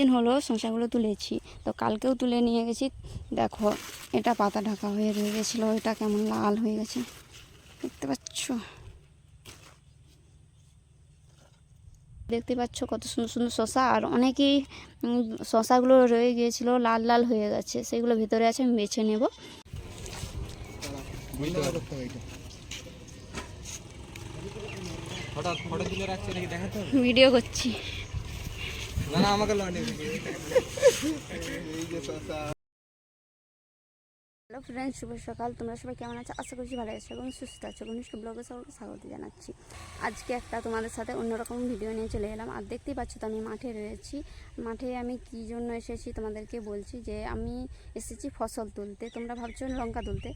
দিন হলো শসাগুলো তুলেছি। তো কালকেও তুলে নিয়ে গেছি। দেখো এটা পাতা ঢাকা হয়ে রয়ে গেছিল এটা কেমন লাল হয়ে গেছে। দেখতে পাচ্ছ? দেখতে পাচ্ছ কত সুন্দর সুন্দর শশা। আর অনেকেই শশাগুলো রয়ে গিয়েছিল লাল লাল হয়ে গেছে। সেগুলো ভেতরে আছে আমি বেছে নেব। ভিডিও করছি। না না হ্যালো ফ্রেন্ডস, শুভ সকাল। তোমরা সবাই কেমন আছো? আশা করছি ভালো আছো এবং সুস্থ আছো। ঘনিষ্ঠ ব্লগে সবাইকে স্বাগত জানাচ্ছি। আজকে একটা তোমাদের সাথে অন্যরকম ভিডিও নিয়ে চলে এলাম। আর দেখতেই পাচ্ছ তো আমি মাঠে রয়েছি। মাঠে আমি কী জন্য এসেছি তোমাদেরকে বলছি যে, আমি এসেছি ফসল তুলতে। তোমরা ভাবছ লঙ্কা তুলতে।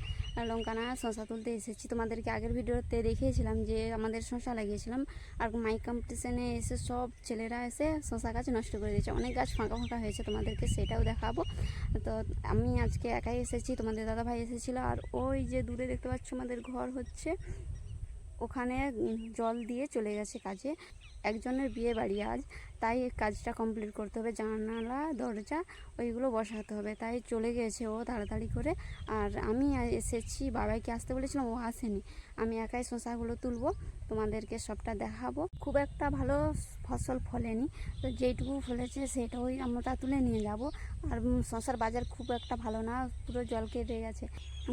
লঙ্কা না শশা তুলতে এসেছি। তোমাদেরকে আগের ভিডিওতে দেখিয়েছিলাম যে, আমাদের শশা লাগিয়েছিলাম। আর মাইক কম্পিটিশনে এসে সব ছেলেরা এসে শশা গাছ নষ্ট করে দিয়েছে। অনেক গাছ ফাঁকা ফাঁকা হয়েছে তোমাদেরকে, সেটাও দেখাবো। তো আমি আজকে একাই এসেছি তোমাদের দাদা ভাই এসেছিল আর ওই যে দূরে দেখতে পাচ্ছ আমাদের ঘর হচ্ছে, ওখানে জল দিয়ে চলে গেছে কাজে। একজনের বিয়ে বাড়ি আজ, তাই কাজটা কমপ্লিট করতে হবে। জানালা, দরজা, ওইগুলো বসাতে হবে। তাই চলে গেছে ও তাড়াতাড়ি করে। আর আমি এসেছি, বাবাইকে আসতে বলেছিলাম, ও আসেনি। আমি একাই শশাগুলো তুলবো, তোমাদেরকে সবটা দেখাবো। খুব একটা ভালো ফসল ফলেনি। তো যেইটুকু ফলেছে, সেটাই আমরা তুলে নিয়ে যাব। আর শশার বাজার খুব একটা ভালো না, পুরো জল কেটে গেছে।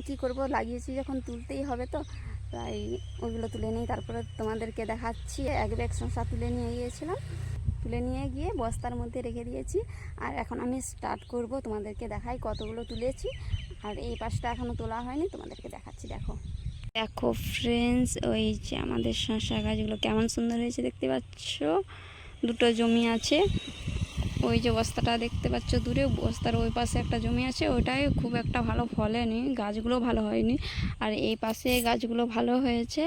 কী করব, লাগিয়েছি যখন, তুলতেই হবে তো। তাই ওইগুলো তুলে নিই। তারপরে তোমাদেরকে দেখাচ্ছি, এক ব্যাগ শশা তুলে নিয়ে গিয়েছিলাম। তুলে নিয়ে গিয়ে বস্তার মধ্যে রেখে দিয়েছি। আর এখন আমি স্টার্ট করব, তোমাদেরকে দেখাই কতগুলো তুলেছি। আর এই পাশটা এখনও তোলা হয়নি, তোমাদেরকে দেখাচ্ছি, দেখো। দেখো ফ্রেন্ডস ওই যে আমাদের শশা গাছগুলো কেমন সুন্দর হয়েছে দেখতে পাচ্ছ? দুটো জমি আছে। ওই যে বস্তাটা দেখতে পাচ্ছ দূরে, বস্তার ওই পাশে একটা জমি আছে, ওটাই খুব একটা ভালো ফলেনি, গাছগুলো ভালো হয়নি। আর এই পাশে গাছগুলো ভালো হয়েছে,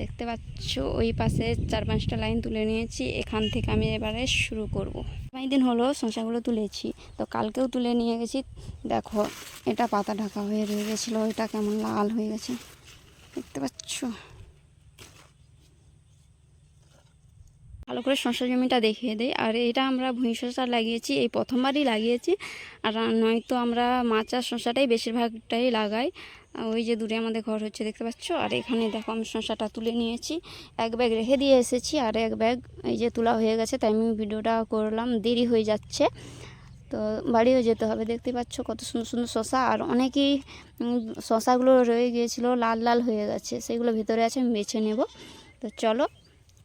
দেখতে পাচ্ছ ওই পাশে চার পাঁচটা লাইন তুলে নিয়েছি, এখান থেকে আমি এবারে শুরু করব। পাঁচ দিন হলো শসাগুলো তুলেছি, তো কালকেও তুলে নিয়ে গেছি। দেখো, এটা পাতা ঢাকা হয়ে রয়ে গেছিল, ওইটা কেমন লাল হয়ে গেছে, দেখতে পাচ্ছ? ভালো করে শসা জমিটা দেখিয়ে দেয় আর এটা আমরা ভুঁই শসা লাগিয়েছি, এই প্রথমবারই লাগিয়েছি। আর নয়তো আমরা মাচা শসাটাই বেশিরভাগটাই লাগাই। ওই যে দূরে আমাদের ঘর হচ্ছে, দেখতে পাচ্ছ? আর এখানে দেখো আমি শশাটা তুলে নিয়েছি। এক ব্যাগ রেখে দিয়ে এসেছি, আর এক ব্যাগ এই যে তোলা হয়ে গেছে, তাই আমি ভিডিওটা করলাম, দেরি হয়ে যাচ্ছে। তো বাড়িও যেতে হবে, দেখতে পাচ্ছ কত সুন্দর সুন্দর শশা আর অনেকেই শশাগুলো রয়ে গিয়েছিল, লাল লাল হয়ে গেছে, সেগুলো ভিতরে আছে, আমি বেছে নেব। তো চলো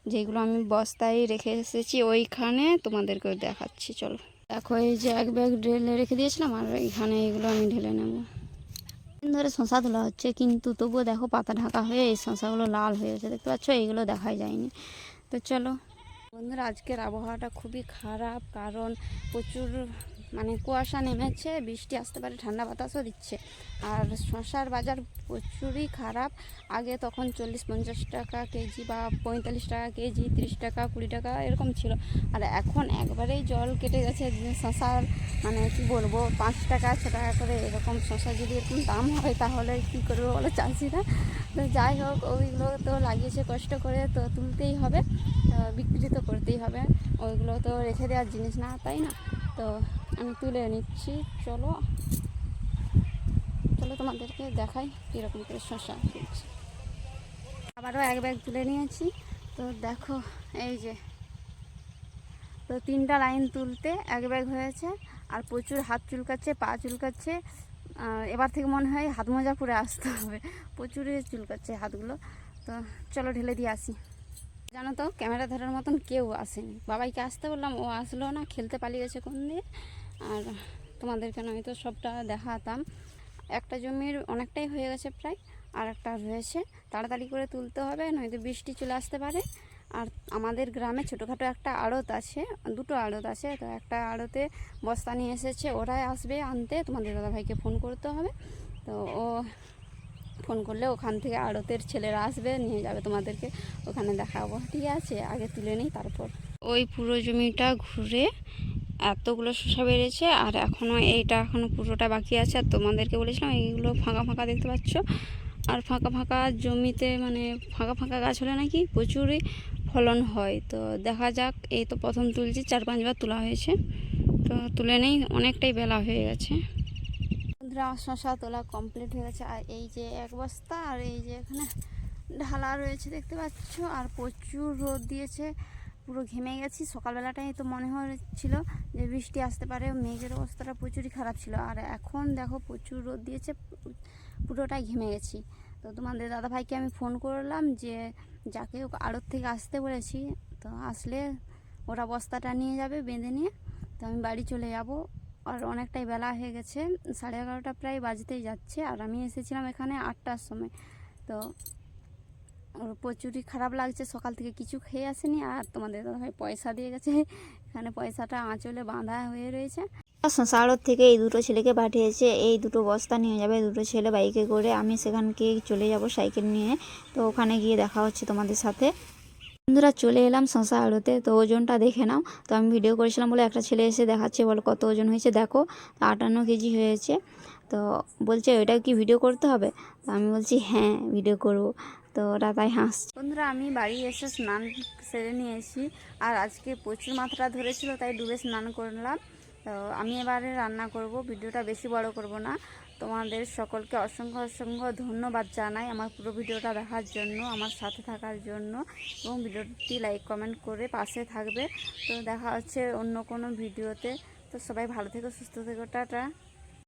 যেগুলো আমি বস্তায় রেখে এসেছি, ওইখানে তোমাদেরকে দেখাচ্ছি। চলো। দেখো, এই যে এক ব্যাগ ঢেলে রেখে দিয়েছিলাম, আর এখানে এগুলো আমি ঢেলে নেব। ধরে শশা তোলা হচ্ছে, কিন্তু তবুও দেখো পাতা ঢাকা হয়ে এই শশাগুলো লাল হয়ে গেছে। দেখতে পাচ্ছ? এইগুলো দেখাই যায়নি। তো চলো। বন্ধুরা, আজকের আবহাওয়াটা খুবই খারাপ, কারণ প্রচুর মানে কুয়াশা নেমেছে, বৃষ্টি আসতে পারে, ঠান্ডা বাতাসও দিচ্ছে। আর শশার বাজার প্রচুরই খারাপ। আগে তখন চল্লিশ পঞ্চাশ টাকা কেজি বা পঁয়তাল্লিশ টাকা কেজি, তিরিশ টাকা, কুড়ি টাকা এরকম ছিল। আর এখন একবারেই জল কেটে গেছে শশার মানে কি বলব, পাঁচ টাকা, ছ টাকা করে এরকম শশা যদি এরকম দাম হয়, তাহলে কি করবে বলো চাষিরা? তো যাই হোক, ওইগুলো তো লাগিয়েছে কষ্ট করে তো তুলতেই হবে। বিক্রি তো করতেই হবে। ওইগুলো তো রেখে দেওয়ার জিনিস না, তাই না? তো আমি তুলে নিচ্ছি, চলো। চলো তোমাদেরকে দেখাই কীরকম করে শশা তুলছি আবারও এক ব্যাগ তুলে নিয়েছি। তো দেখো, এই যে। তো তিনটা লাইন তুলতে এক ব্যাগ হয়েছে, আর প্রচুর হাত চুলকাচ্ছে, পা চুলকাচ্ছে। এবার থেকে মনে হয় হাত মোজা পরে আসতে হবে। প্রচুরই চুলকাচ্ছে হাতগুলো। তো চলো ঢেলে দিয়ে আসি। জানো তো, ক্যামেরা ধরার মতন কেউ আসেনি। বাবাইকে আসতে বললাম, ও আসলো না, খেলতে পালিয়ে গেছে কোন দিয়ে আর তোমাদেরকে নয়তো সবটা দেখাতাম। একটা জমির অনেকটাই হয়ে গেছে প্রায়, আর একটা রয়েছে। তাড়াতাড়ি করে তুলতে হবে, নয়তো বৃষ্টি চলে আসতে পারে। আর আমাদের গ্রামে ছোটোখাটো একটা আড়ত আছে, দুটো আড়ত আছে, তো একটা আড়তে বস্তা নিয়ে এসেছে, ওরাই আসবে আনতে। তোমাদের দাদাভাইকে ফোন করতে হবে। তো ও ফোন করলে ওখান থেকে আড়তের ছেলেরা আসবে, নিয়ে যাবে তোমাদেরকে। ওখানে দেখাবো। ঠিক আছে, আগে তুলে নিই, তারপর। ওই পুরো জমিটা ঘুরে এতগুলো শসা বেড়েছে আর এখনও এইটা এখনও পুরোটা বাকি আছে। আর তোমাদেরকে বলেছিলাম এইগুলো ফাঁকা ফাঁকা দেখতে পাচ্ছ। আর ফাঁকা ফাঁকা জমিতে মানে ফাঁকা ফাঁকা গাছ হলে নাকি প্রচুরই ফলন হয়। তো দেখা যাক, এই তো প্রথম তুলছি, চার পাঁচবার তোলা হয়েছে। তো তুলে নেই, অনেকটাই বেলা হয়ে গেছে। বন্ধুরা শশা তোলা কমপ্লিট হয়ে গেছে। আর এই যে এক বস্তা, আর এই যে এখানে ঢালা রয়েছে দেখতে পাচ্ছ। আর প্রচুর রোদ দিয়েছে। পুরো ঘেমে গেছি। সকালবেলাটাই তো মনে হচ্ছিল যে বৃষ্টি আসতে পারে, মেঘের অবস্থাটা প্রচুরই খারাপ ছিল। আর এখন দেখো প্রচুর রোদ দিয়েছে, পুরোটাই ঘেমে গেছি। তো তোমাদের দাদাভাইকে আমি ফোন করলাম যে, যাকে আড়ত থেকে আসতে বলেছি, তো আসলে ওরা বস্তাটা নিয়ে যাবে বেঁধে নিয়ে। তো আমি বাড়ি চলে যাব। আর অনেকটাই বেলা হয়ে গেছে, সাড়ে এগারোটা প্রায় বাজতেই যাচ্ছে। আর আমি এসেছিলাম এখানে আটটার সময়। তো প্রচুরই খারাপ লাগছে, সকাল থেকে কিছু খেয়ে আসেনি আর তোমাদের দাদাভাই পয়সা দিয়ে গেছে। এখানে পয়সাটা আঁচলে বাঁধা হয়ে রয়েছে। শ্মশানর থেকে এই দুটো ছেলেকে পাঠিয়েছে, এই দুটো বস্তা নিয়ে যাবে, দুটো ছেলে বাইকে করে আমি সেখানকে চলে যাব সাইকেল নিয়ে। তো ওখানে গিয়ে দেখা হচ্ছে তোমাদের সাথে। বন্ধুরা, চলে এলাম শশা আড়তে তো ওজনটা দেখে নাও। তো আমি ভিডিও করেছিলাম বলে একটা ছেলে এসে দেখাচ্ছে, বলো কত ওজন হয়েছে, দেখো। আটান্ন কেজি হয়েছে। তো বলছে ওইটা কি ভিডিও করতে হবে? তো আমি বলছি হ্যাঁ ভিডিও করব। তো ওরা তাই বন্ধুরা, আমি বাড়ি এসে স্নান সেরে নিয়ে এসেছি আর আজকে প্রচুর মাত্রা ধরেছিল, তাই ডুবে স্নান করলাম। তো আমি এবারে রান্না করব, ভিডিওটা বেশি বড় করব না। তোমাদের সকলকে অসংখ্য অসংখ্য ধন্যবাদ জানাই আমার পুরো ভিডিওটা দেখার জন্য, আমার সাথে থাকার জন্য। এবং ভিডিওটি লাইক, কমেন্ট করে পাশে থাকবে। তো দেখা হচ্ছে অন্য কোনো ভিডিওতে। তো সবাই ভালো থেকো, সুস্থ থেকো, টাটা।